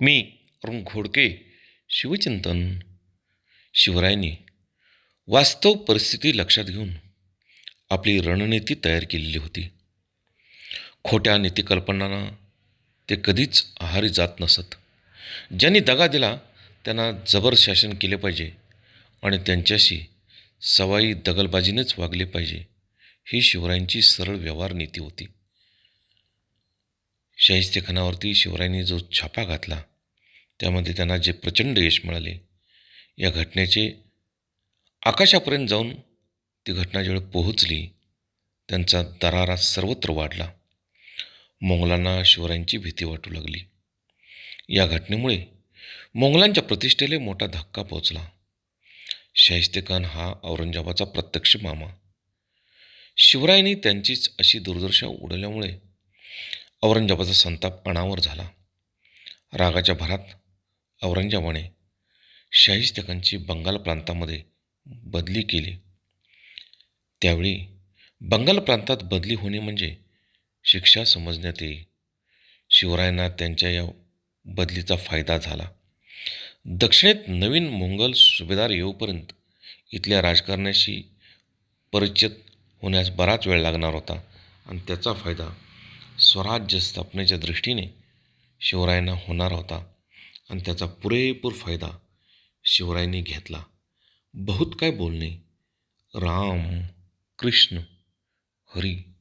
मी अरुण घोडके शिवचिंतन. शिवरायांनी वास्तव परिस्थिती लक्षात घेऊन आपली रणनीती तयार केलेली होती. खोट्या नीतिकल्पनांना ते कधीच आहारी जात नसत. ज्यांनी दगा दिला त्यांना जबर शासन केले पाहिजे आणि त्यांच्याशी सवाई दगलबाजीनेच वागले पाहिजे ही शिवरायांची सरळ व्यवहार नीती होती. शाहिस्तेखानावरती शिवरायांनी जो छापा घातला त्यामध्ये त्यांना जे प्रचंड यश मिळाले या घटनेचे आकाशापर्यंत जाऊन ती घटना ज्यावेळी पोहोचली त्यांचा दरारा सर्वत्र वाढला. मोंगलांना शिवरायांची भीती वाटू लागली. या घटनेमुळे मोंगलांच्या प्रतिष्ठेला मोठा धक्का पोचला शाहिस्तेखान हा औरंगजेबाचा प्रत्यक्ष मामा. शिवरायांनी त्यांचीच अशी दुर्दशा उडवल्यामुळे औरंगजेबाचा संताप अनावर झाला. रागाच्या भरात औरंगजेबाने शाहिस्तखांची बंगाल प्रांतामध्ये बदली केली. त्यावेळी बंगाल प्रांतात बदली होणे म्हणजे शिक्षा समजण्यात येई शिवरायांना त्यांच्या या बदलीचा फायदा झाला. दक्षिणेत नवीन मोंगल सुभेदार येऊपर्यंत इथल्या राजकारणाशी परिचित होण्यास बराच वेळ लागणार होता आणि त्याचा फायदा स्वराज्य स्थापनेच्या दृष्टीने शिवरायांना होणार होता आणि त्याचा पुरेपूर फायदा शिवरायांनी घेतला. बहुत काय बोलणे. राम कृष्ण हरी.